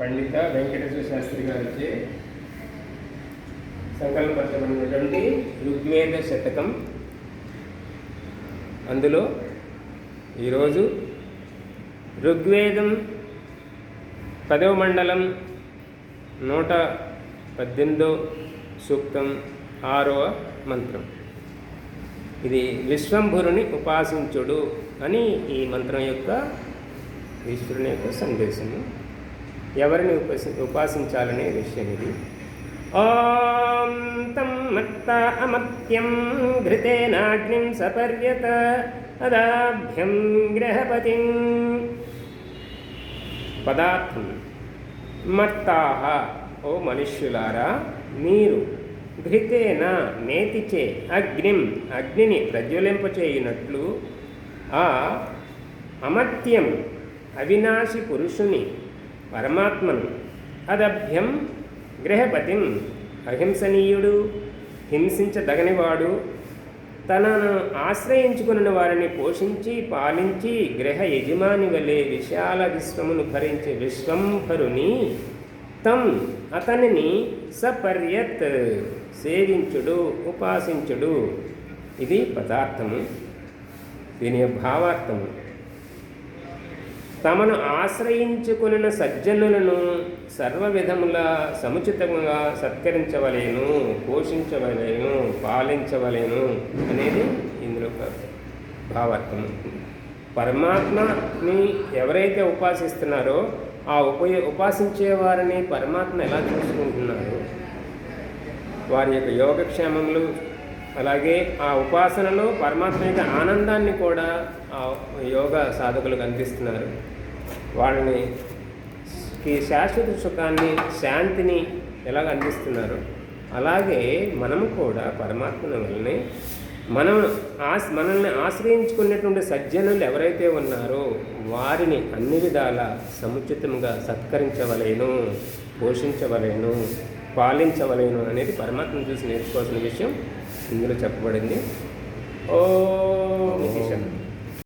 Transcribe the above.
పండిత వెంకటేశ్వర శాస్త్రి గారిచే సంకల్పరచబడినటువంటి ఋగ్వేద శతకం. అందులో ఈరోజు ఋగ్వేదం పదవ మండలం నూట పద్దెనిమిదో సూక్తం ఆరవ మంత్రం. ఇది విశ్వంభురుని ఉపాసించుడు అని ఈ మంత్రం యొక్క ఈశ్వరుని యొక్క సందేశము. ఎవరిని ఉపాసి ఉపాసించాలనే విషయం ఇది. ఓం తం మత్త అమత్యం ఘృతేనాగ్నిం సపర్యత అదాభ్యం గ్రహపతిం పదార్థం. మత్తాహ. ఓ మనుష్యులారా మీరు ఘృతేన నేతిచే అగ్నిం అగ్నిని ప్రజ్వలింపచేయునట్లు ఆ అమత్యం అవినాశి పురుషుని పరమాత్మను. అదభ్యం గ్రహపతిం అహింసనీయుడు హింసించదగనివాడు. తనను ఆశ్రయించుకున్న వారిని పోషించి పాలించి గ్రహ యజమాని వలె విశాల విశ్వమును భరించే విశ్వంభరుని తం అతనిని సపర్యత్ సేవించుడు ఉపాసించుడు. ఇది పదార్థము. దీని భావార్థము. తమను ఆశ్రయించుకున్న సజ్జనులను సర్వ విధముల సముచితంగా సత్కరించవలేను పోషించవలేను పాలించవలేను అనేది ఇందులో భావార్థం. పరమాత్మని ఎవరైతే ఉపాసిస్తున్నారో ఆ ఉపయ ఉపాసించే వారిని పరమాత్మ ఎలా చూసుకుంటున్నారు వారి యొక్క యోగక్షేమములు అలాగే ఆ ఉపాసనలో పరమాత్మ యొక్క ఆనందాన్ని కూడా ఆ యోగ సాధకులకు అందిస్తున్నారు వాళ్ళని ఈ శాశ్వత సుఖాన్ని శాంతిని ఎలాగ అందిస్తున్నారు? అలాగే మనము కూడా పరమాత్మను వల్లనే మనం ఆశ మనల్ని ఆశ్రయించుకునేటువంటి సజ్జనులు ఎవరైతే ఉన్నారో వారిని అన్ని విధాల సముచితంగా సత్కరించవలేను పోషించవలేను పాలించవలేను అనేది పరమాత్మను చూసి నేర్చుకోవాల్సిన విషయం. ఇందులో చెప్పబడింది. ఓ విశేషం